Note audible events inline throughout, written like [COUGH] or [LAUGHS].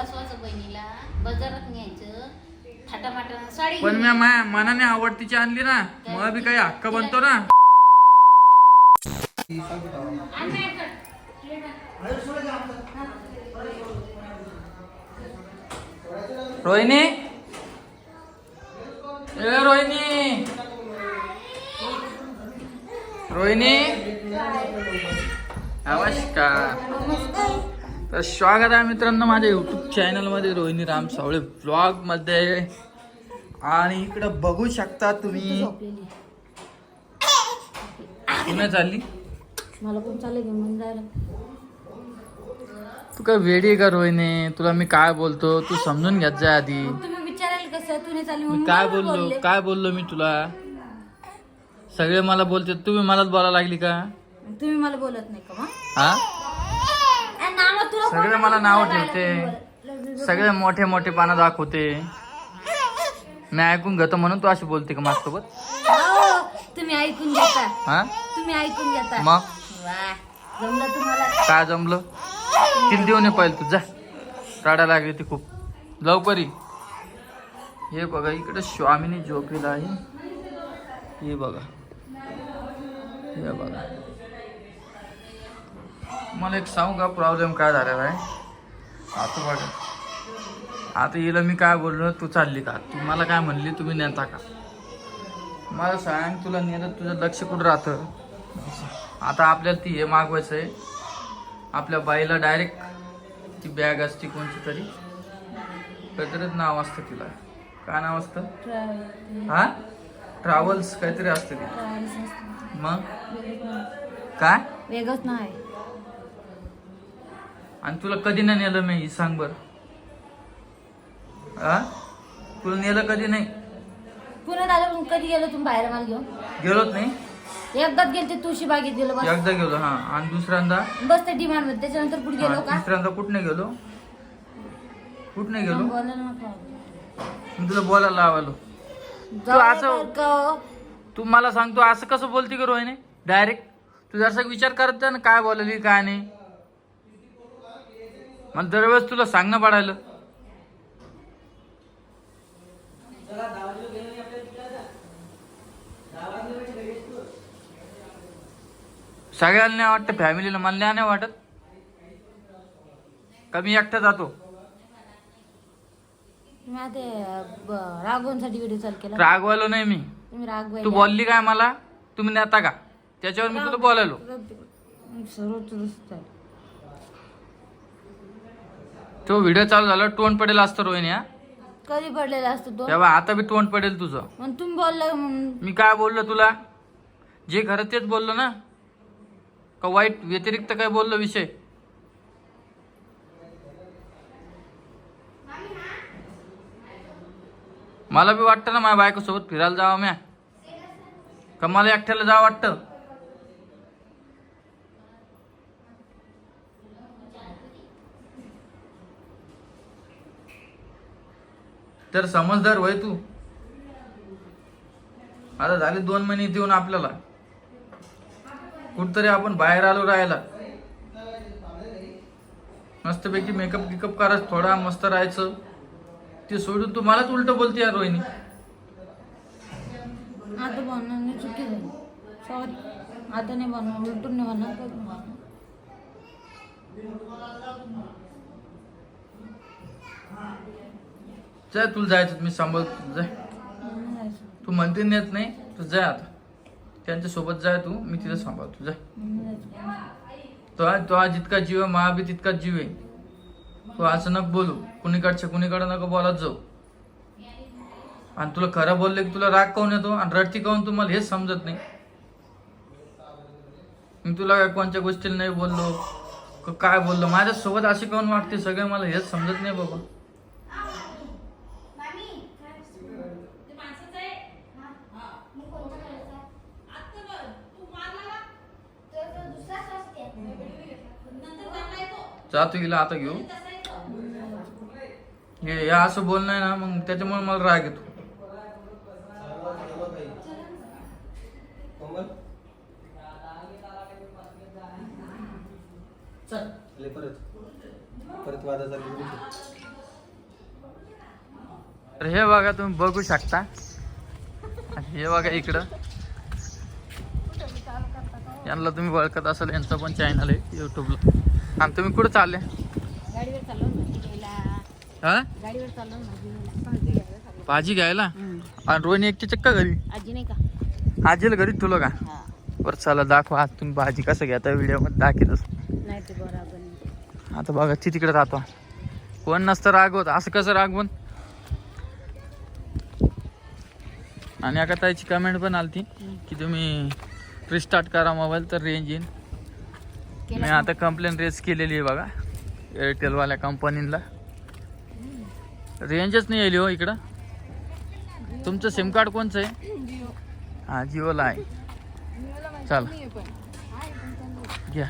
बसवायचं बहिणीला. बाजारात न्यायचं. थाटामाटा साडी पण मी माया मनाने आवडतीची आणली ना. मग बी काही हक्क बनतो ना. आण माझ्याकडं. प्लेट आण. रोहिणी? ए रोहिणी! रोहिणी? नमस्कार. तर स्वागत आहे मित्रांनो माझ्या युट्यूब चॅनलमध्ये रोहिणी राम सावळे ब्लॉगमध्ये. आणि इकडं बघू शकता तुम्ही. पुणे चालली? मला कोण चाललं घेऊन जायला तू काय वेडी का रोहिणी? तुला मी काय बोलतो? तू समजून घेत जा आधी. तुम्ही विचारायला कसं तुम्ही चालली मी म्हणून काय मला बोललो? बोलले. काय बोललो मी तुला? सगळे मला बोलते तुम्ही मलाच बोलायला लागली का? तुम्ही मला बोलत नाही का मग? हा? सगळे मला नाव ठेवते? सगळे मोठे मोठे पानं दाखवते. मी ऐकून घेतो म्हणून तू अशी बोलते का माझ्यासोबत? हो, तुम्ही ऐकून घेता. हा? तुम्ही ऐकून घेता. मग? वा जमलं तुम्हाला? काय जमलं? तिला देऊन ये पाहिजे तू. जा. राडा लागली ती खूप. लवकर हे बघा इकडे स्वामीनी झोपेला आहे. हे बघा. हे बघा. मला एक सांगू का? प्रॉब्लेम काय झालेला आहे आता बघा. आता हिला मी काय बोललो? तू चालली का? तू मला काय म्हणली? तुम्ही नेता का? मला सांग तुला नेलं तुझं लक्ष कुठं राहतं? आता आपल्याला ती हे मागवायचं आहे. आपल्या बाईला डायरेक्ट ती बॅग असते कोणती तरी. काहीतरीच नाव असतं तिला. काय नाव असतं? हा? ट्रॅव्हल्स काहीतरी असतं ते. मग. काय? वेगळंच नाव आहे. आणि तुला कधी नाही नेलं मी सांग बर. तुला नेलं कधी नाही? पुण्यात आलं मग कधी गेलो तुम्ही बाहेर मला घेऊन? गेलोच नाही? एकदाच गेलते तुळशी बागेत गेलो बस. एकदा गेलो हा. आणि दुसऱ्यांदा? बस ते डिमांडमध्ये त्याच्यानंतर पुढे गेलो हा, का? तिसऱ्यांदा कुठं नाही गेलो? कुठं नाही गेलो नको. मी तुला बोलायला लावालो जाऊ असं- तर का? तू मला सांगतो असं कसं बोलती का रोहिणी? डायरेक्ट तू जरासा विचार करत जा ना काय बोलली काय नाही. मला दरवेळेस तुला सांगणं पडायला सगळ्यांना नाही वाटतं फॅमिलीला मला नाही वाटत का मी एकटा जातो ते, राघवनसाठी व्हिडिओ चालू केला रागवालो नाही मी तुम्ही तू बोलली काय मला तुम्ही नेता का त्याच्यावर मी तुला बोलायलो सर्व तुझंच आहे. तो व्हिडिओ चालू झाला टोन पडेल असतं रोहिणी हा? कधी पडलेला असतो तो तेव्हा आता बी तोंड पडेल तुझं. मग तुम्ही बोलला म्हणून? मी काय बोललो तुला? जे खरं तेच बोललो ना? का वाईट व्यतिरिक्त काय बोललो विषय? मला बी वाटतं ना माझ्या बायकोसोबत फिरायला जावं म्या. का मला एकट्याला जावं वाटतं? तर समजदार होय तू. आता झाले दोन महिने इथे येऊन आपल्याला. कुठतरी आपण बाहेर आलो राहायला. मस्तपैकी मेकअप गिकअप करायचं थोडा मस्त राहायचं. ते सोडून तू मलाच उलट बोलते यार रोहिणी. आता बनवणे चुकी झाली. सॉरी आता नाही बनव उलटून नाही बनवणार? जाय तुला जायचं मी सांभाळ जाय तू म्हणते नेत नाही तू जाय आता. त्यांच्यासोबत जाय तू मी तिला सांभाळतो जाय नाही आज तो तो आज जितका जीव आहे महाबी बी तितकाच जीव आहे. तू असं नको बोलू कुणीकडच्या कुणीकडे नको बोलत जाऊ. आणि तुला खरं बोलले की तुला राग काऊन येतो आणि रडती काऊन तुम्हाला हेच समजत नाही. मी तुला काय कोणत्या गोष्टीला नाही बोललो काय बोललो माझ्या सोबत असे काऊन वाटते सगळे मला हेच समजत नाही बाबा. जातो गेला आता घेऊ हे हे असं बोलणं आहे ना मग त्याच्यामुळे मला राग येतो. तर हे बघा तुम्ही बघू शकता. हे बघा इकडं. यांना तुम्ही ओळखत असाल यांचं पण चॅनल आहे युट्यूबला आणि तुम्ही कुठं चालले? भाजी घ्यायला हा? भाजी. आणि रोहिणी एकटी चक्का घरी? आजी नाही का? आजीला घरी तुला का? हा. बरं चला दाखवा आज तुम्ही भाजी कसं घेता व्हिडिओमध्ये दाखवतच नाही ते बरोबर नाही. आता बघा ती तिकडे राहतो. कोण नसतं रागवत असं कसं रागवून? आणि एका ताईची कमेंट पण आलती की तुम्ही रिस्टार्ट करा मोबाईल तर रेंज येईन. केलं मी? आता कंप्लेंट रेस केलेली आहे बघा. एअरटेलवाल्या कंपनीला रेंजच नाही येईल हो इकडं. तुमचं सिम कार्ड कोणचं आहे? हा जिओला आहे. चला. घ्या.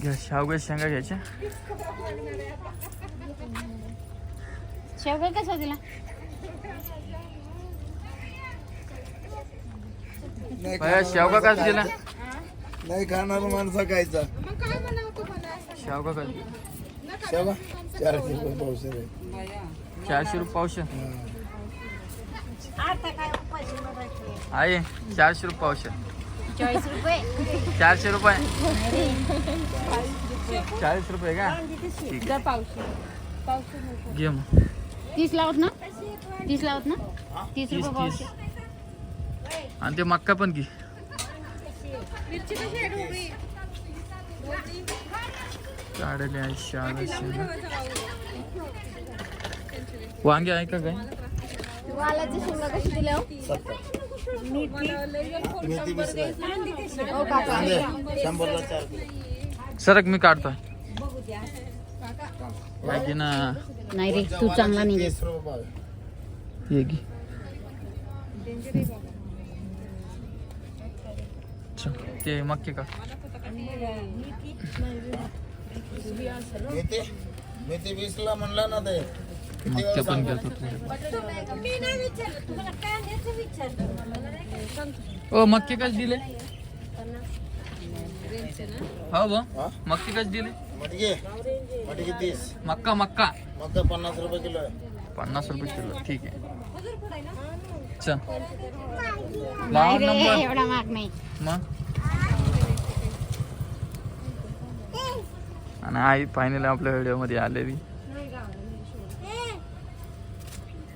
घ्या शावगे शेंगा घ्यायच्या. [LAUGHS] [LAUGHS] शेवगा कसा दिला बाया शेवगा का दिला नाही खाणार माणसा खायचा. शेवगा का शेवा चारशे रुपये पावशे रे चारशे रुपये पावशे आहे चारशे रुपये पावशे चाळीस रुपये. चारशे रुपये. चाळीस रुपये का? ठीक आहे. घे मग. तीस लावत ना? तीस लावत ना? तीस तीस रुपये तीस पावशे आणि ते मक्का पण घे. काढले आहे शाळा शेंगा. वांगे आहे का काय? वालाची शेंगा कशी दिल्या हो? मेथी वीसला आहे. हो काका. कांदे शंभरला चार किलो. सरक मी काढतोय. बाकी ना नाही रे तू चांगला नाही तीस रुपये पाव आहे. ये घे ते मक्के का मेथी मेथी वीसला म्हणला ना ते मक्के पण घेतो ओ मक्के कस दिले हो बो हा? मक्के कस दिले मटके मटके तीस मक्का मक्का मका पन्नास रुपये किलो आहे पन्नास रुपये किलो ठीक आहे लावा नंबर एवढा माग नाही मग आणि आई फायनली आपल्या व्हिडिओमध्ये आलेली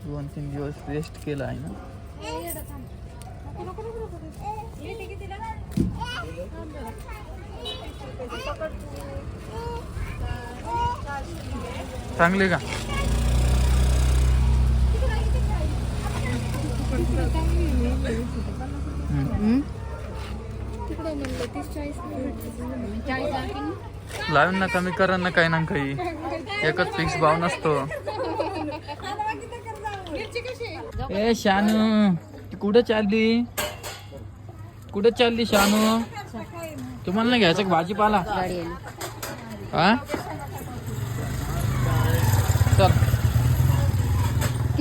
दोन तीन दिवस रेस्ट केला आहे ना चांगले का? हम्म. लावून ना कमी करा ना काही ना काही. एकच फिक्स भाव नसतो. ए शानू ती कुठं चालली? कुठं चालली शानू? तुम्हाला नाही घ्यायचं भाजीपाला? ना. हा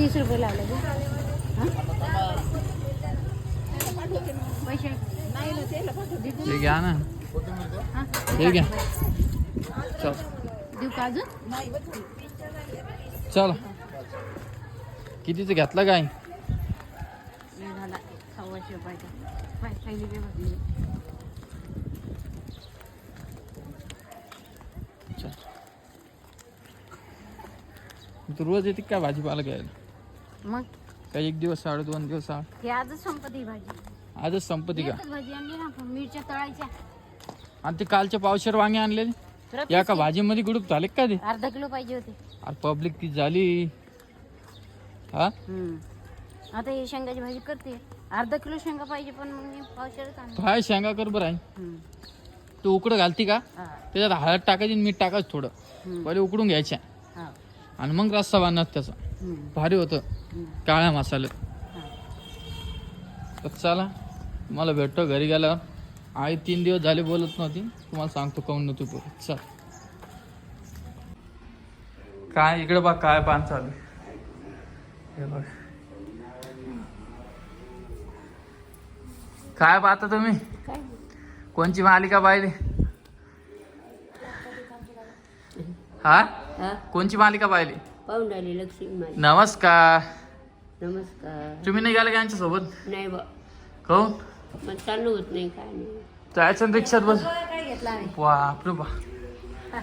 तीस रुपये लावले हे? घ्या ना? हे? घ्या. चल. देऊ का अजून? चल. कितीचं घेतलं काय? सव्वाशे रुपयाचा तू रोज येते काय भाजीपाला घ्यायला? मग? काय एक दिवस आड दोन दिवस आड. हे आजच संपत ही भाजी. आजच संपती का? एकच भाजी आणली ना मिरच्या तळायच्या. आणि ते कालचे पावशेर वांगे आणलेले. या का भाजीमध्ये गुडूप झाले का ते? अर्धा किलो पाहिजे होते. अरे पब्लिक ती झाली. हा? हम्म. आता हे शेंगाची भाजी करते. अर्धा किलो शेंगा पाहिजे पण मग मी पावशेरच आणले काय शेंगा कर बरं आहे. हम्म. तू उकडं घालती का? हा. त्याच्यात हळद टाकायची आणि मीठ टाकायचं थोडं. हम्म. पहिले उकडून घ्यायच्या. हा. आणि मग रस्सा बांधणार त्याचा. भारी होतं. काळ्या मसाल्यात तर चला मला भेटतो घरी गेल्यावर. आई तीन दिवस झाले बोलत नव्हती. तुम्हाला सांगतो काऊन नव्हती बोलत. चल. काय इकडे बघ काय पान चालू. हे बघ. काय पाहता तुम्ही? कोणची मालिका पाहिली? हा? हा? कोणची मालिका पाहिली? पाहून राहिली लक्ष्मी माझी नमस्कार. नमस्कार. तुम्ही नाही गेला का यांच्यासोबत नाही बा. काहून मग चालू होत नाही काय नाही. जायचं ना रिक्षात बस. काय घेतला आम्ही. बापरे बा.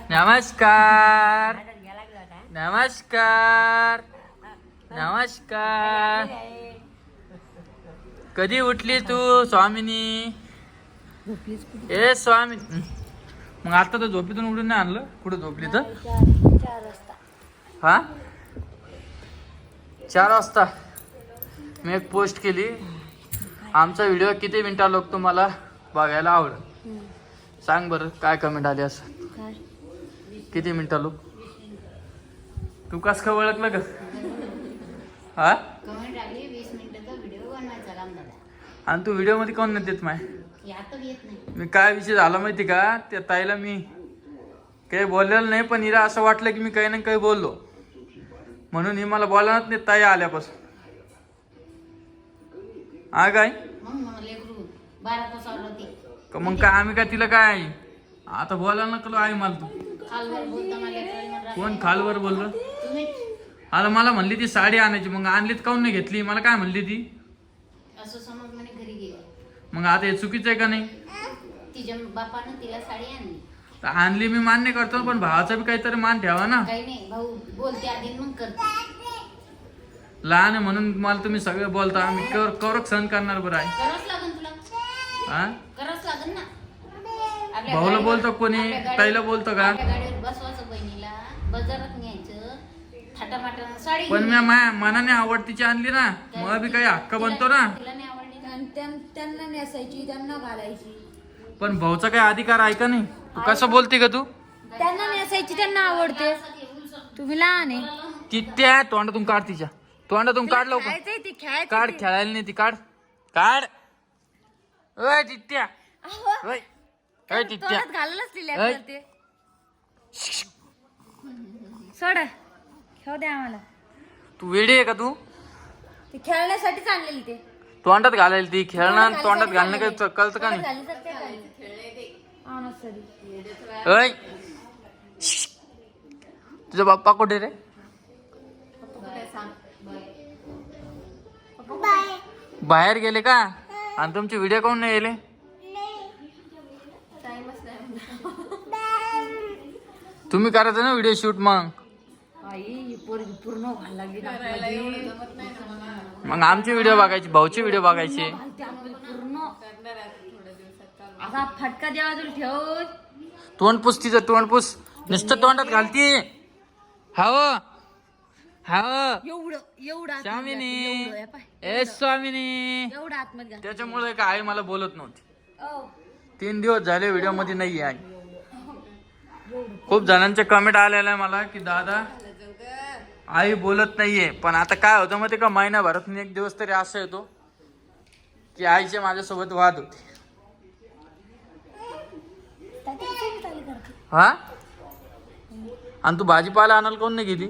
नमस्कार. नमस्कार. नमस्कार. कधी उठली तू स्वामिनी? ए स्वामी. मग आता तर झोपेतून उडून नाही आणलं? कुठं झोपली तर? चार वाजता. हा? चार वाजता. मी एक पोस्ट केली. आमचा व्हिडिओ किती मिनिटा लोक तुम्हाला? बघायला आवडेल सांग बरं काय कमेंट आली असं? किती मिनिटं लोक तू कस का ओळखलं का हा? आणि तू व्हिडिओमध्ये कोण नाही देत माय मी काय विषय झाला माहिती का? त्या ताईला मी काही बोललेलं नाही पण हिला असं वाटलं की मी काही ना काही बोललो. म्हणून ही मला बोलणार नाही ताई आल्यापासून. हा काय? मग का काय आम्ही काय तिला काय आहे? आता बोलायला नको आई मला तू. कोण खालवर बोललं? आता मला म्हणली ती साडी आणायची मग आणलीत काऊन नाही घेतली? मला काय म्हणली ती? असं समज म्हणे घरी गेली. मग आता हे चुकीचं आहे का नाही? तिच्या बापानं तिला साडी आणली. तर आणली मी मान्य करतो पण भावाचा बी काहीतरी मान ठेवा ना. काही नाही भाऊ बोलते आधी मग करते. लहान आहे म्हणून मला तुम्ही सगळे बोलता आम्ही कर कवरक सहन करणार बरं आहे? करावंच लागन तुला. हा करावंच लागन ना. आपल्या भाऊला गाडीवर- बोलतो कोणी? आपल्या ताईला बोलतो का? आपल्या गाडीवर बसवायचं बहिणीला. बाजारात न्यायचं. थाटामाटानं साडी पण घेऊन मी माया मनाने आवडतीची आणली ना. मग बी काही हक्क बनतो ना. तिला- तिला नाही आवडली. ना आणि त्यां- त्यांना नेसायची त्यांना घालायची. पण भाऊचा काही अधिकार आहे का नाही? तू कसं बोलते का तू? त्यांना नेसायची त्यांना आवडते. तुम्ही लहान आहे. ती त्या तोंडातून काढ तिच्या. तोंडातून काढ लवकर. खेळायचंय ती खेळायचं काढ खेळायला नाही ती. काढ. काढ. ओय तित्या ओय. ओय तित्या तोंडात घालायलाच दिले ऐ. आपल्याला ते सोडा. खेळ द्या आम्हाला. तू वेडी आहे का तू? ते खेळण्यासाठीच आणलेली ते. तोंडात घालायला ती. खेळणं आणि तोंडात घालणं काही कळतं का नाही? अय तुझा बाप्पा कुठे रे? बाहेर गेले का? आणि तुमचे व्हिडिओ कोण नाही गेले? तुम्ही करायचं ना व्हिडिओ शूट मग. पूर्ण मग आमचे व्हिडिओ बघायचे भाऊचे व्हिडिओ बघायचे. असा फटका द्यावा तुला ठेव. तोंड पुस तिचं तोंड पुस नुसतं तोंडात घालती. हाव. हाव. एवढं एवढं आतमध्ये स्वामिनी. एवढं, हे. ए स्वामिनी. एवढं आतमध्ये घालते. त्याच्यामुळे काय आई मला बोलत नव्हती. औ, तीन दिवस झाले व्हिडिओमध्ये नाही आहे खूप जणांचे कमेंट आलेला आहे मला की दादा आई बोलत नाहीये. पण आता काय होतं माहिती का महिनाभरात एक दिवस तरी असं येतो की आईचे माझ्यासोबत वाद होते. हा? आणि तू भाजीपाला आणायला कोण नाही गेली?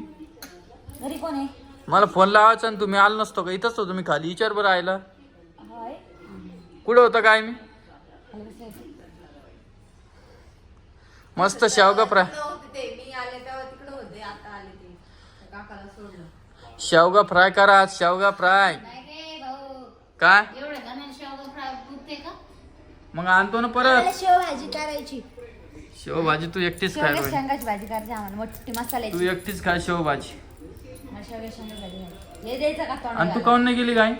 घरी कोण आहे? मला फोन लावायचा आणि तुम्ही आलो नसतो का? इथंच होतो मी खाली. विचार बरं आयला हाय. कुठं होतं काय मी? मस्त शेवगा फ्राय शेवगा फ्राय करा शेवगा फ्राय. काय एवढ्या जणांना शेवगा फ्राय पुरते का मग आणतो ना परत. शेवभाजी करायची. शेवभाजी तू एकटीच खाय. शेंगाची भाजी करायची आम्हाला मोठी तू मसाल्याची एकटीच खाय शेवभाजी. मला शेवग्या शेंगाची भाजी करायची. हे द्यायचं का आणि तू काऊन नाही गेली काय?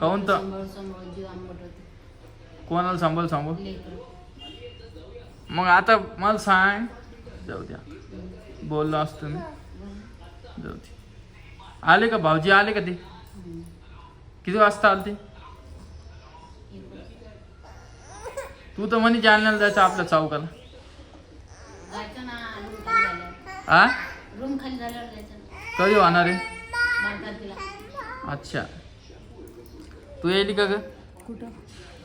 काऊन तर? सांभाळ सांभाळ जीव आंबट होते. कोणाला सांभाळ सांभाळ? लेकरं. मग आता मला सांग. जाऊ द्या. बोललो असतो मी. जाऊ दे. आले का भाऊजी? आले का ते? किती वाजता आले ते तू तर म्हणे जालन्याला जायचं आपल्या चौकाला. जायचं ना रूम खाली झाल्यावर आ? रूम खाली झाल्यावर जायचं ना कधी होणार आहे? अच्छा. तू येईल का ग? कुठं?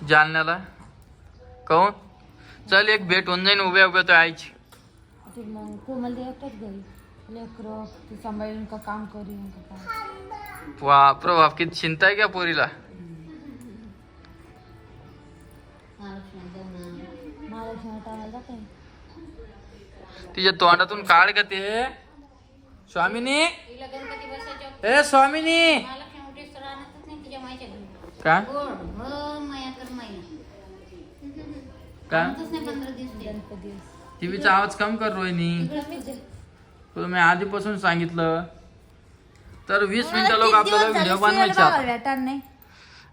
जालन्याला? काऊन चल एक भेट होऊन जाईन उभ्या उभ्या तो आईची. ते मग कोमल ते एकटाच घरी. लेकरं ते सांभाळून का काम करीन का काय? बाप रे बाप किती चिंता आहे का पोरीला? तिच्या तोंडातून काढ का ते स्वामिनी. ए स्वामिनी. का? का? टीव्हीचा आवाज कम कर रोहिणी. तुला मी आधीपासून सांगितलं. तर वीस मिनिटं लोक आपल्याला व्हिडिओ बनवायचे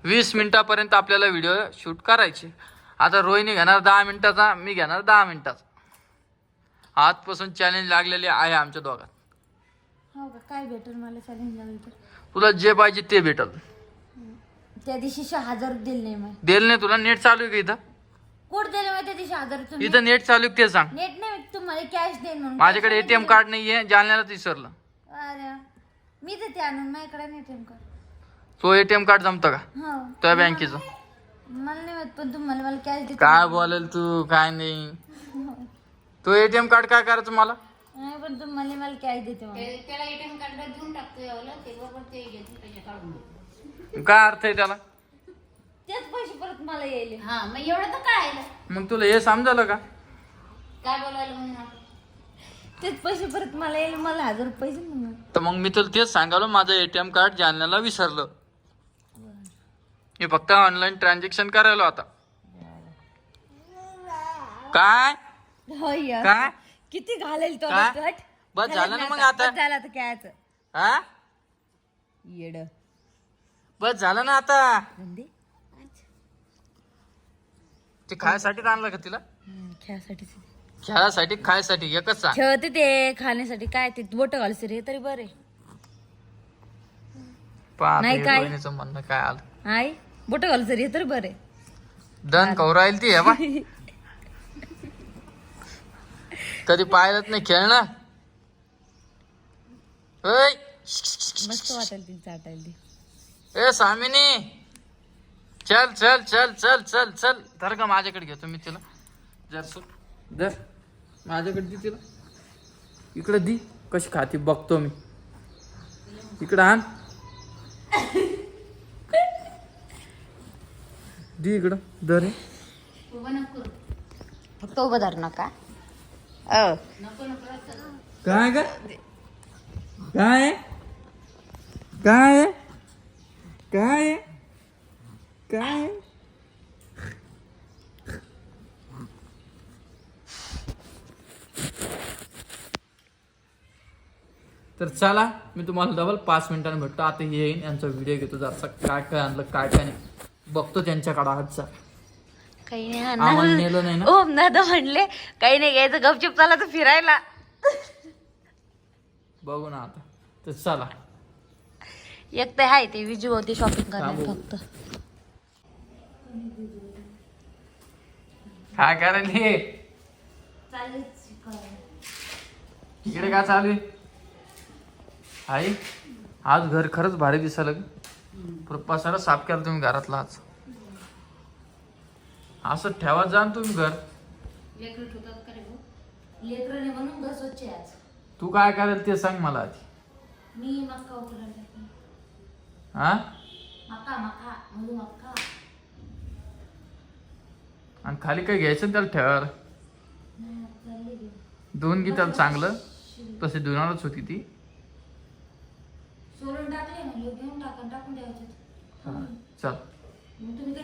वीस मिनिटापर्यंत आपल्याला व्हिडिओ शूट करायचे. आता रोहिणी घेणार दहा मिनिटाचा मी घेणार दहा मिनिटाचा. आजपासून चॅलेंज लागलेले आहे आमच्या दोघात. हो का? काय भेटेल मला चॅलेंज लागलं तुला जे पाहिजे ते भेटल. त्या दिवशी हजार दिले नाही मग. देल नाही तुला नेट चालू आहे का इथं? दिले त्या दिवशी हजार? तुम्ही? इथं नेट चालू आहे का ते सांग. नेट नाही तुम्हाला कॅश देईन म्हणून. माझ्याकडे एटीएम कार्ड नाहीये जालन्यालाच विसरलं. अरे मी तर ते आणून माझ्याकडे नाही एटीएम कार्ड तो एटीएम कार्ड जमतं का? हो. त्या बँकेचं मला नाही माहीत पण तुम्हाला मला कॅश देते काय बोलेल तू? काय नाही. तो एटीएम कार्ड काय करायचं मला? नाही पण तुम्हाला मला कॅश देते मला. ते- त्याला एटीएम कार्ड देऊन टाकतो यावलं ते बरोबर ते घेतो पैसे काढून देतो. काय अर्थ आहे त्याला? तेच पैसे परत मला येईल हा मग एवढं तर काय आलं? मग तुला हे समजलं का? काय बोलायला म्हणून तेच पैसे परत मला येईल मला हजार रुपये मग. तर मग मी तुला तेच सांगालो माझं एटीएम कार्ड जालन्याला विसरलं. मी फक्त ऑनलाईन ट्रान्झॅक्शन करायला आता. काय? हो. काय? किती घालेल तो काय? बस झालं ना मग आता. झालं आता कॅच हा? येड. बस झालं ना आता. गंदे ते खायसाठी आणलं का तिला? हम्म, खेळासाठी. खेळासाठी खायसाठी एकच सांग. खेळते ते खाण्यासाठी. काय ते बोट घालसे रे तरी बरे नाही काय? म्हणणं काय आलं? आई? बोट घालसे रे तरी बरे दन खाऊ राहील ती बा [LAUGHS] कधी पाहिलंच नाही खेळणं ओय मस्त वाटेल ती चाटायला ती. ए सामिनी. चल चल चल चल चल चल. धर का माझ्याकडे घेतो मी तिला. जर सु धर. माझ्याकडे दे तिला. इकडे दी. कशी खाती बघतो मी. इकडं आण. दी इकडं हे. करू. फक्त उभं धरू नका. नको नको रस्ता. काय का काय? काय? काय? काय? तर चला मी तुम्हाला डबल पाच मिनिटांनी भेटतो. आता हे येईन यांचा व्हिडिओ घेतो. जरासा काय काय आणलं काय काय नाही. बघतो त्यांच्याकडे आजचा काही नाही आम्हाला नेलं नाही ना? ओम दादा म्हणले काही नाही घ्यायचं गपचूप चाला तर फिरायला. बघू ना आता. तर चला. एक तर आहे ते विजू होती शॉपिंग करणार थांबू. फक्त. काय करायला हे. इकडे काय चालू आहे? आई आज घर खरंच भारी दिसायला पसारा साफ केला तुम्ही घरातला आज. असं ठेवा जा ना तुम्ही घर. लेकरं ठेवतात का रे भाऊ? लेकराने म्हणून घर स्वच्छ आहे आज. तू काय करायला ते सांग मला आधी. मी मक्का उकळला हा मक्का मक्का मुलू मक्का. आणि खाली काही घ्यायचं ना त्याला ठेवायला? दोन घे त्याला चांगलं. तसे दोनालाच होती ती. सोडून टाकले म्हणलं घेऊन टाका टाकून द्यायचे. हा, चल. मग तुम्ही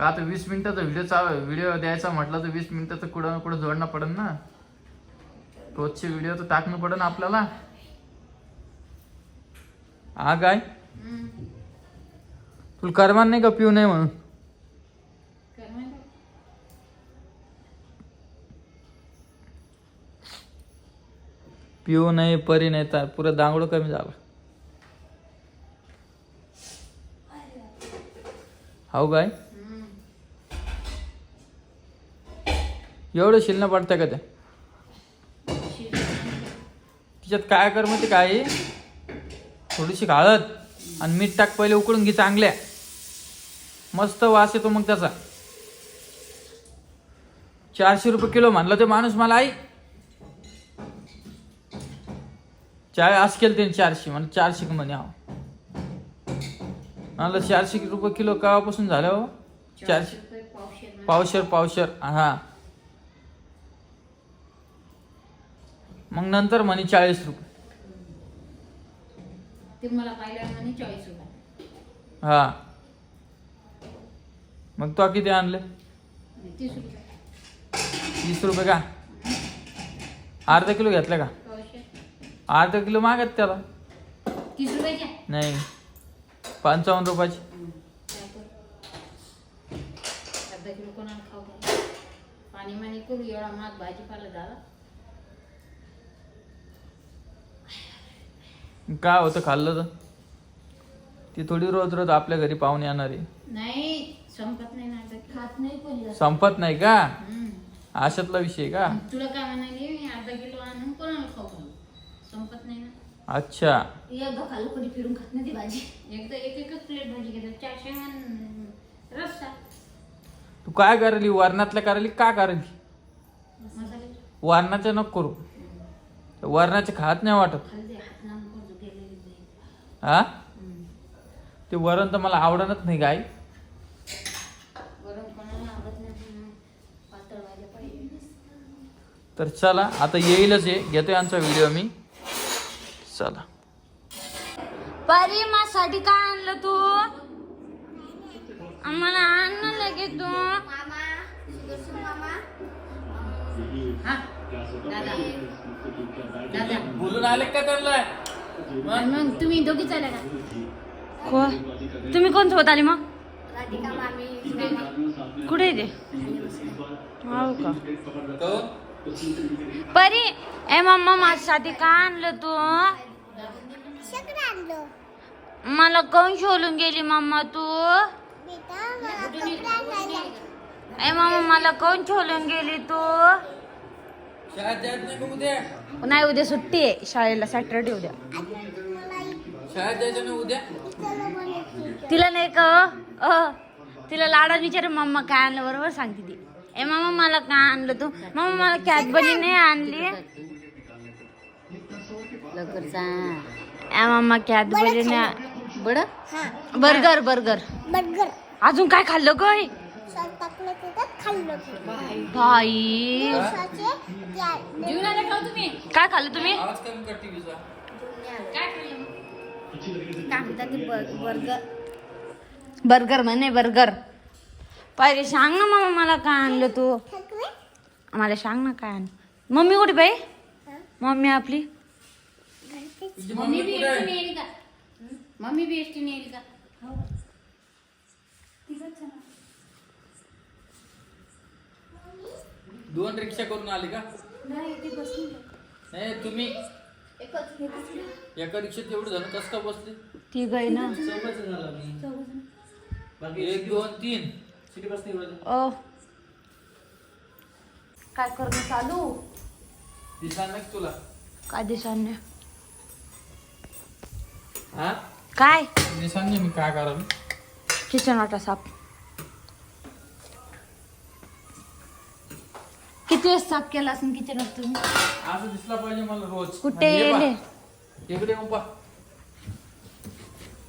आता वीस मिनिटाचा व्हिडिओ चा व्हिडिओ द्यायचा म्हटलं तर वीस मिनिटाचं कुठं ना कुठं जोडणं पडेल ना. रोजचे व्हिडिओ तर टाकणं पडेल ना आपल्याला. हा काय हम्म. तुला करमान नाही का पिऊ नाही म्हणून कर माहिती? पिऊ नाही परी नाही तर पुरं दांगडं कमी झालं. हो काय? एवढं शिलनं पडतं का ते? तिच्यात काय कर माहिती काय? थोडीशी हळद आणि मीठ टाक पहिले उकडून घे चांगल्या. मस्त वास येतो मग त्याचा. चारशे रुपये किलो म्हणलं ते माणूस मला आई. चार असं केलं त्याने चारशे म्हणलं चारशे म्हणे हा. म्हणलं चारशे रुपये किलो केव्हापासून झालं हो? चारशे. पावशेर. पावशर हा. मग नंतर म्हणे चाळीस रुपये. ते मला पाहिलं म्हणे चाळीस रुपये. हा. मग तो किती आणले? आणि तीस रुपये का? अर्धा किलो घेतलं का? अर्धा किलो मागत त्याला. तीस रुपयाच्या नाही. पंचावन्न रुपयाची? अर्धा किलो कोणाला खाऊ घालू? पाणी माणी करू एवढा महाग भाजीपाला झाला. काय होतं खाल्लं तर? ती थोडी रोज रोज आपल्या घरी पाहुणे येणार आहे. नाही संपत नाही ना आता. खात नाही कोणी संपत नाही का? हम्म. अशातला विषय का? तुला काय म्हणाली मी अर्धा किलो आणून कोणाला खाऊ घालू? संपत नाही ना. अच्छा. एकदा खाल्लं कोणी फिरून खात नाही ती भाजी. एकदा एक एकच प्लेट भाजी घेतात चारशे आणि रस्सा. तू काय करायली? वरणातल्या करायली का करायली? मसाले. वरणाच्या नको करू. वरणाचे खात नाही वाटत. खाल्ले हात नाम करतो गेलेली बाई. हा हम्म. ते वरण तर मला आवडतच नाही काय वरण कोणाला आवडत नाही पण पातळ व्हायला पाहिजे तर चला आता येईलच आहे घेतोय आमचा व्हिडिओ मी. चला. परी माझ्यासाठी काय आणलं तू? आम्हाला आण ना लगेच तू. हा? बोलून आले का त्यांना? मग? तुम्ही दोघी चालल्या का? को? तुम्ही कोण सोबत आली मग? कुठे आहे ते? हो का. परी ए मम्मा माझ्यासाठी काय आणलं तू? मला कोण शोलून गेली मम्मा तू? ए मम्मा मला कोण शोलून गेली तू? शाळेत जायचं नाही का उद्या? नाही उद्या सुट्टी आहे. शाळेला सॅटरडे उद्या. शाळेत जायचं नाही उद्या? तिला नाही का अ तिला लाडात विचार मम्मा काय आणलं? बरोबर सांगते ती. ए मामा मला काय आणलं तू? मम्मा मला कॅट बनी नाही आणली. लवकर सांग ए मम्मा कॅट बनी नाही बड? Burger burger. बर्गर. अजून काय खाल्लं काय भाई. काय खाल्लं तुम्ही? बर्- बर्गर? बर्गर म्हणे बर्गर. पहिले सांग ना मामा मला काय आणलं तू? मला सांग ना काय आणलं मम्मी कुठे बाई? मम्मी आपली तुझी मम्मी बी कुठे एसटी आहे? येईल का मम्मी बी एसटी नाही येईल का दोन रिक्षा करून आली का नाही तुम्ही एका रिक्षात एवढं जण कसं का बसले ती गई ना एक दोन तीन ओ काय करणं चालू दिसा नाही तुला काय दिसांनी हा? काय? दिसा नाही मी काय करायला किचन वाटा साफ. किती वेळेस साफ केला असेल किचन वाट तुम्ही? असं दिसला पाहिजे मला रोज. कुठे हे पहा. येले इकडे येऊन पा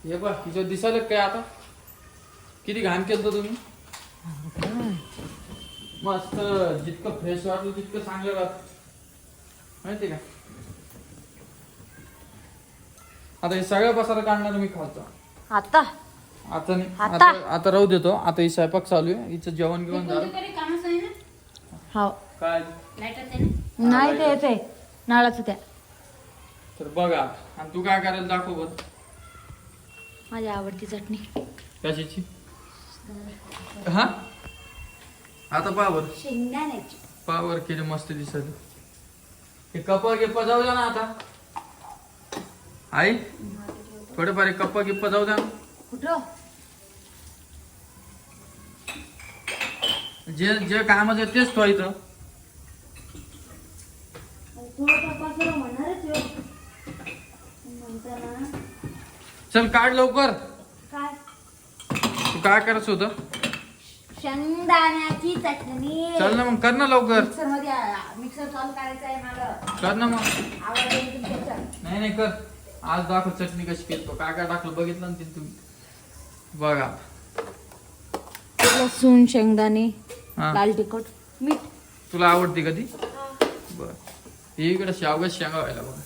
हे पा दिसायला काय आता? किती घाण केलं तुम्ही? मस्त जितकं फ्रेश वाटलं तितकं चांगलं राहत माहिती का? आता हे सगळं पसारा काढणार मी खातो. आता? आता नाही. आता? आता आता राहू देतो. आता ही स्वयंपाक चालू आहे. हिचं जेवण घेऊन झालं कोणतं तरी कामच आहे ना? हो काय? लाईटच आहे ना? नाही ते ते. नळाचं त्या. तर बघा. आणि तू काय करायला दाखव बरं. माझी आवडती चटणी. कशाची? हा? आता पहा बरं. शेंगदाण्याची. पहा बरं किती मस्त दिसत हे कप्पा गिप्पा जाऊ द्या ना आता. आई थोडेफार हे कप्पा गिप्पा जाऊ द्या. जे जे कामाचं आहे तेच ठेवायचं चल काढ लवकर. काय? तू काय करायचं होतं? शेंगदाण्याची चटणी. चल ना मग कर ना लवकर. मिक्सरमध्ये मिक्सर चालू करायचं आहे मला कर ना मग. आवड नाही नाही कर. आज दाखव चटणी कशी केली तो काय काय टाकलं बघितलं ना ते तुम्ही. बघा. लसूण शेंगदाणे हा. लाल तिखट मीठ. तुला आवडते कधी? बर. हे इकडे शावगा शेंगा व्हायला बघा.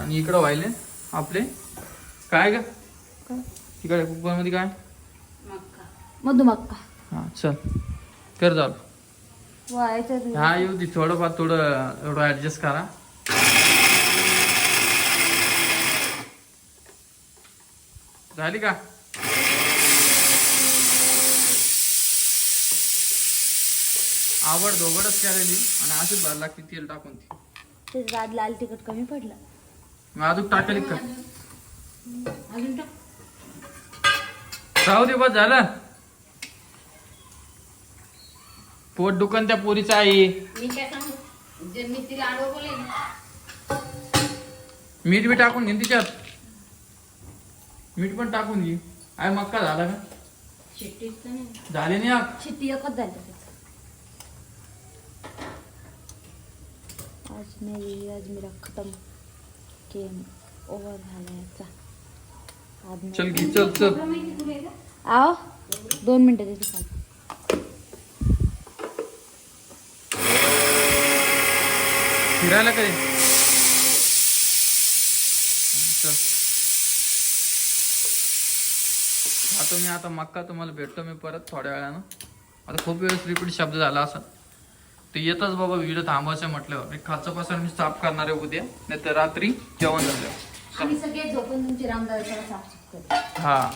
आणि इकडं व्हायले आपले. काय का तिकडे कुकरमध्ये काय मधुमक्का. हा चल. कर चालू व्हायचं हा येऊ दे. थोडंफार थोडं एवढं ऍडजस्ट करा. झाली का? आवड दोघडच केलेली आणि अशीच भरला लागते तेल टाकून ती. रात लाल तिखट कमी पडलं. मग अजून टाकली का अजून टाक. राहू दे बस झालं. पोट दुकान त्या पोरीचं आहे मी काय सांगू? जे मी तिला आडवं बोलेन मीठ बी टाकून घे ना तिच्यात. मीठ पण टाकून घे आहे मक्का झाला का झाले नाही आग? शिट्टी एकच झाली. आज नाही आज मेरा खतम गेम ओव्हर झाला याचा आज नाही. चल घे चल चल? आहो दोन मिनिटं देते खाली. फिरायला कधी आता मी आता मक्का तुम्हाला भेटतो मी परत थोड्या वेळानं. आता खूप वेळेस रिपीट शब्द झाला असं. ते येतच बाबा व्हिडिओ थांबवायचं म्हटल्यावर. एक खालचं पासून मी साफ करणार आहे उद्या नाही तर रात्री जेवण झालं आम्ही सगळे झोपून तुमची रामदासाला साफ करू. हा.